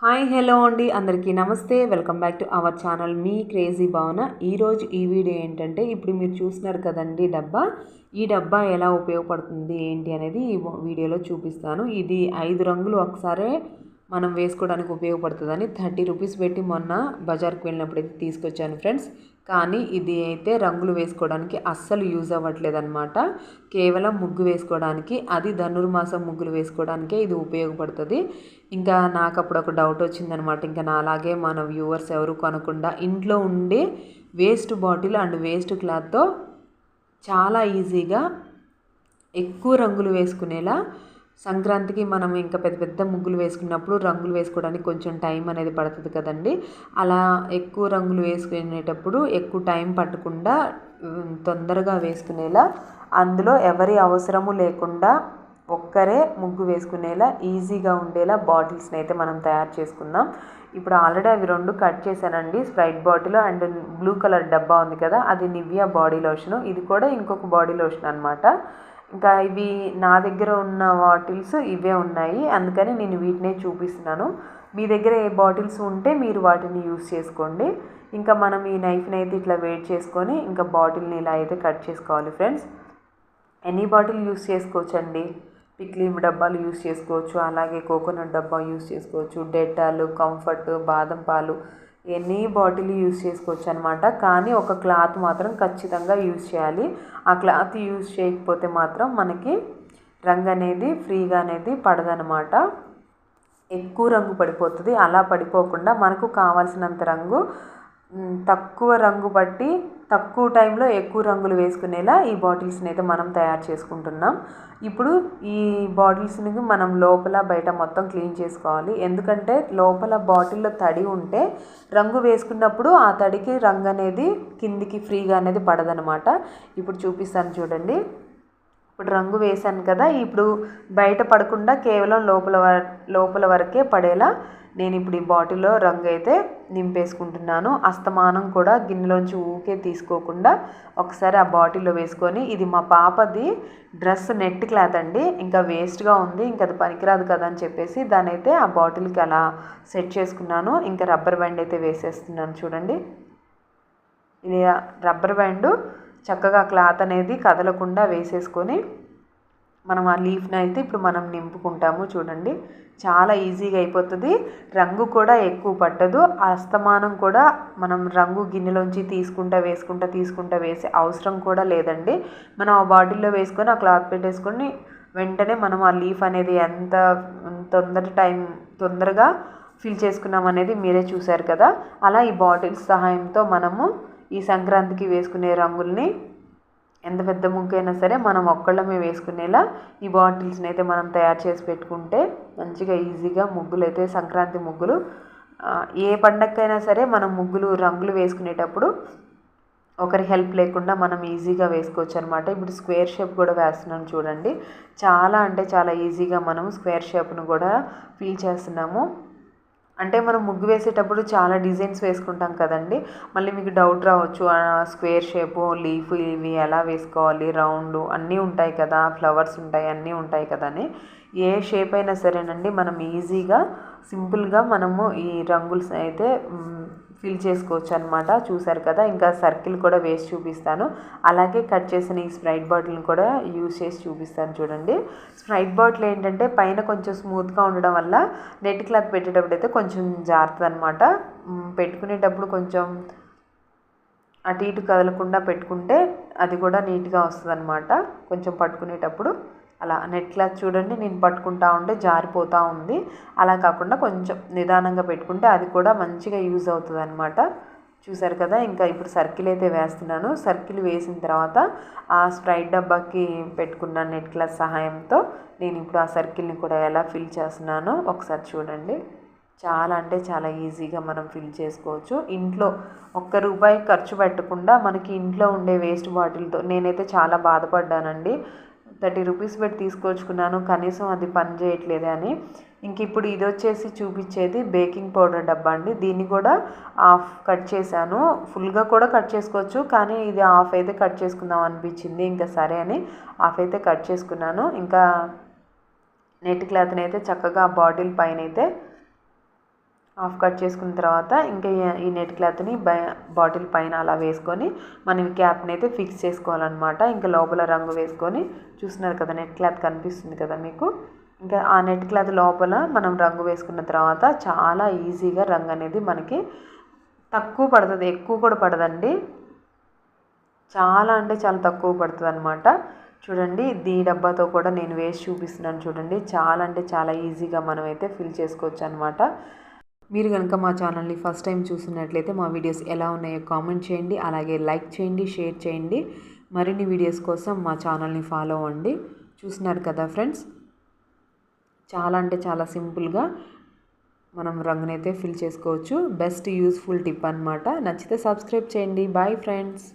Hi hello అండి. అందరికీ నమస్తే. Welcome back to our channel me crazy Bhavana. ఈరోజు ఈ వీడియో ఏంటంటే ఇప్పుడు మీరు చూస్తున్నారు కదండి డబ్బా. ఈ డబ్బా ఎలా ఉపయోగపడుతుంది ఏంటి అనేది ఈ వీడియోలో చూపిస్తాను. ఇది ఐదు రంగులు ఒకసారే మనం వేసుకోవడానికి ఉపయోగపడుతుందని థర్టీ రూపీస్ పెట్టి మొన్న బజార్కి వెళ్ళినప్పుడు అయితే తీసుకొచ్చాను ఫ్రెండ్స్. కానీ ఇది అయితే రంగులు వేసుకోవడానికి అస్సలు యూజ్ అవ్వట్లేదు అనమాట కేవలం ముగ్గు వేసుకోవడానికి అది ధనుర్మాసం ముగ్గులు వేసుకోవడానికే ఇది ఉపయోగపడుతుంది. ఇంకా నాకు అప్పుడు ఒక డౌట్ వచ్చిందనమాట ఇంకా నా అలాగే మన వ్యూవర్స్ ఎవరు కొనకుండా ఇంట్లో ఉండే వేస్ట్ బాటిల్ అండ్ వేస్ట్ క్లాత్తో చాలా ఈజీగా ఎక్కువ రంగులు వేసుకునేలా సంక్రాంతికి మనం ఇంకా పెద్ద పెద్ద ముగ్గులు వేసుకున్నప్పుడు రంగులు వేసుకోవడానికి కొంచెం టైం అనేది పడుతుంది కదండి. అలా ఎక్కువ రంగులు వేసుకునేటప్పుడు ఎక్కువ టైం పట్టకుండా తొందరగా వేసుకునేలా అందులో ఎవరి అవసరము లేకుండా ఒక్కరే ముగ్గు వేసుకునేలా ఈజీగా ఉండేలా బాటిల్స్ని అయితే మనం తయారు చేసుకుందాం. ఇప్పుడు ఆల్రెడీ అవి రెండు కట్ చేశానండి. Sprite bottle and blue colour డబ్బా ఉంది కదా అది నివియా బాడీ లోషన్. ఇది కూడా ఇంకొక బాడీ లోషన్ అనమాట ఇంకా ఇవి నా దగ్గర ఉన్న బాటిల్స్ ఇవే ఉన్నాయి. అందుకని నేను వీటినే చూపిస్తున్నాను. మీ దగ్గర ఏ బాటిల్స్ ఉంటే మీరు వాటిని యూస్ చేసుకోండి. ఇంకా మనం ఈ నైఫ్ని అయితే ఇట్లా వెయిట్ చేసుకొని ఇంకా బాటిల్ని ఇలా అయితే కట్ చేసుకోవాలి ఫ్రెండ్స్. ఎనీ బాటిల్ యూస్ చేసుకోవచ్చండి. పిక్లీ డబ్బాలు యూస్ చేసుకోవచ్చు. అలాగే కోకోనట్ డబ్బా యూస్ చేసుకోవచ్చు. డెటాలు కంఫర్ట్ బాదం పాలు ఎనీ బాటిల్ యూస్ చేసుకోవచ్చు అనమాట కానీ ఒక క్లాత్ మాత్రం ఖచ్చితంగా యూస్ చేయాలి. ఆ క్లాత్ యూస్ చేయకపోతే మాత్రం మనకి రంగు అనేది ఫ్రీగా అనేది పడదనమాట ఎక్కువ రంగు పడిపోతుంది. అలా పడిపోకుండా మనకు కావాల్సినంత రంగు తక్కువ రంగు బట్టి తక్కువ టైంలో ఎక్కువ రంగులు వేసుకునేలా ఈ బాటిల్స్ని అయితే మనం తయారు చేసుకుంటున్నాం. ఇప్పుడు ఈ బాటిల్స్ని మనం లోపల బయట మొత్తం క్లీన్ చేసుకోవాలి. ఎందుకంటే లోపల బాటిల్లో తడి ఉంటే రంగు వేసుకున్నప్పుడు ఆ తడికి రంగు అనేది కిందికి ఫ్రీగా అనేది పడదనమాట. ఇప్పుడు చూపిస్తాను చూడండి. ఇప్పుడు రంగు వేశాను కదా ఇప్పుడు బయట పడకుండా కేవలం లోపల లోపల వరకే పడేలా నేను ఇప్పుడు ఈ బాటిల్లో రంగు అయితే నింపేసుకుంటున్నాను. అస్తమానం కూడా గిన్నెలోంచి ఊకే తీసుకోకుండా ఒకసారి ఆ బాటిల్లో వేసుకొని ఇది మా పాపది డ్రెస్ నెట్ క్లాత్ అండి. ఇంకా వేస్ట్గా ఉంది ఇంకా అది పనికిరాదు కదా అని చెప్పేసి దాని అయితే ఆ బాటిల్కి అలా సెట్ చేసుకున్నాను. ఇంకా రబ్బర్ బ్యాండ్ అయితే వేసేస్తున్నాను చూడండి. ఇది రబ్బర్ బ్యాండు చక్కగా క్లాత్ అనేది కదలకుండా వేసేసుకొని మనం ఆ లీఫ్ని అయితే ఇప్పుడు మనం నింపుకుంటాము చూడండి. చాలా ఈజీగా అయిపోతుంది. రంగు కూడా ఎక్కువ పట్టదు. అస్తమానం కూడా మనం రంగు గిన్నెలోంచి తీసుకుంటా వేసుకుంటా తీసుకుంటా వేసే అవసరం కూడా లేదండి. మనం ఆ బాటిల్లో వేసుకొని ఆ క్లాత్ పెట్టేసుకొని వెంటనే మనం ఆ లీఫ్ అనేది ఎంత తొందర టైం తొందరగా ఫిల్ చేసుకున్నాం అనేది మీరే చూశారు కదా. అలా ఈ బాటిల్స్ సహాయంతో మనము ఈ సంక్రాంతికి వేసుకునే రంగుల్ని ఎంత పెద్ద ముగ్గు అయినా సరే మనం ఒక్కళ్ళమే వేసుకునేలా ఈ బాటిల్స్ని అయితే మనం తయారు చేసి పెట్టుకుంటే మంచిగా ఈజీగా ముగ్గులు అయితే సంక్రాంతి ముగ్గులు ఏ పండగకైనా సరే మనం ముగ్గులు రంగులు వేసుకునేటప్పుడు ఒకరి హెల్ప్ లేకుండా మనం ఈజీగా వేసుకోవచ్చు అనమాట ఇప్పుడు స్క్వేర్ షేప్ కూడా వేస్తున్నాను చూడండి. చాలా అంటే చాలా ఈజీగా మనం స్క్వేర్ షేప్ను కూడా ఫీల్ చేస్తున్నాము. అంటే మనం ముగ్గు వేసేటప్పుడు చాలా డిజైన్స్ వేసుకుంటాం కదండి. మళ్ళీ మీకు డౌట్ రావచ్చు స్క్వేర్ షేపు లీఫ్ ఇవి ఎలా వేసుకోవాలి రౌండ్ అన్నీ ఉంటాయి కదా ఫ్లవర్స్ ఉంటాయి అన్నీ ఉంటాయి కదా అని ఏ షేప్ అయినా సరేనండి మనం ఈజీగా సింపుల్గా మనము ఈ రంగుల్స్ అయితే ఫిల్ చేసుకోవచ్చు అనమాట చూసారు కదా ఇంకా సర్కిల్ కూడా వేసి చూపిస్తాను. అలాగే కట్ చేసిన ఈ స్ప్రైట్ బాటిల్ని కూడా యూజ్ చేసి చూపిస్తాను చూడండి. స్ప్రైట్ బాటిల్ ఏంటంటే పైన కొంచెం స్మూత్గా ఉండడం వల్ల నెట్ క్లాత్ పెట్టేటప్పుడు అయితే కొంచెం జాగ్రత్త అనమాట పెట్టుకునేటప్పుడు కొంచెం అటు ఇటు కదలకుండా పెట్టుకుంటే అది కూడా నీట్గా వస్తుంది అనమాట కొంచెం పట్టుకునేటప్పుడు. అలా నెట్ క్లాత్ చూడండి నేను పట్టుకుంటా ఉంటే జారిపోతూ ఉంది. అలా కాకుండా కొంచెం నిదానంగా పెట్టుకుంటే అది కూడా మంచిగా యూజ్ అవుతుంది అనమాట చూసారు కదా ఇంకా ఇప్పుడు సర్కిల్ అయితే వేస్తున్నాను. సర్కిల్ వేసిన తర్వాత ఆ స్ప్రైట్ డబ్బాకి పెట్టుకున్న నెట్ క్లాత్ సహాయంతో నేను ఇప్పుడు ఆ సర్కిల్ని కూడా ఎలా ఫిల్ చేస్తున్నానో ఒకసారి చూడండి. చాలా అంటే చాలా ఈజీగా మనం ఫిల్ చేసుకోవచ్చు. ఇంట్లో ఒక్క రూపాయి ఖర్చు పెట్టకుండా మనకి ఇంట్లో ఉండే వేస్ట్ బాటిల్తో నేనైతే చాలా బాధపడ్డానండి. థర్టీ రూపీస్ పెట్టి తీసుకొచ్చుకున్నాను. కనీసం అది పని చేయట్లేదే అని. ఇంక ఇప్పుడు ఇది వచ్చేసి చూపించేది బేకింగ్ పౌడర్ డబ్బా అండి. దీన్ని కూడా హాఫ్ కట్ చేశాను. ఫుల్గా కూడా కట్ చేసుకోవచ్చు కానీ ఇది హాఫ్ అయితే కట్ చేసుకుందాం అనిపించింది. ఇంకా సరే అని హాఫ్ అయితే కట్ చేసుకున్నాను. ఇంకా నెట్ క్లాత్ని అయితే చక్కగా ఆ బాటిల్ పైన అయితే హాఫ్ కట్ చేసుకున్న తర్వాత ఇంకా ఈ- నెట్ క్లాత్ని బాటిల్ పైన అలా వేసుకొని మనం క్యాప్ని అయితే ఫిక్స్ చేసుకోవాలన్నమాట. ఇంకా లోపల రంగు వేసుకొని చూస్తున్నారు కదా నెట్ క్లాత్ కనిపిస్తుంది కదా మీకు? ఇంకా ఆ నెట్ క్లాత్ లోపల మనం రంగు వేసుకున్న తర్వాత చాలా ఈజీగా రంగు అనేది మనకి తక్కువ పడుతుంది ఎక్కువ కూడా పడదండి. చాలా అంటే చాలా తక్కువ పడుతుంది అనమాట చూడండి దీ డబ్బాతో కూడా నేను వేసి చూపిస్తున్నాను చూడండి. చాలా అంటే చాలా ఈజీగా మనం అయితే ఫిల్ చేసుకోవచ్చు అనమాట మీరు కనుక మా ఛానల్ని ఫస్ట్ టైం చూసినట్లయితే మా వీడియోస్ ఎలా ఉన్నాయో కామెంట్ చేయండి అలాగే లైక్ చేయండి షేర్ చేయండి. మరిన్ని వీడియోస్ కోసం మా ఛానల్ని ఫాలో అవ్వండి. చూసినారు కదా ఫ్రెండ్స్? చాలా అంటే చాలా సింపుల్గా మనం రంగునైతే ఫిల్ చేసుకోవచ్చు. బెస్ట్ యూస్ఫుల్ టిప్ అనమాట నచ్చితే సబ్స్క్రైబ్ చేయండి. Bye friends.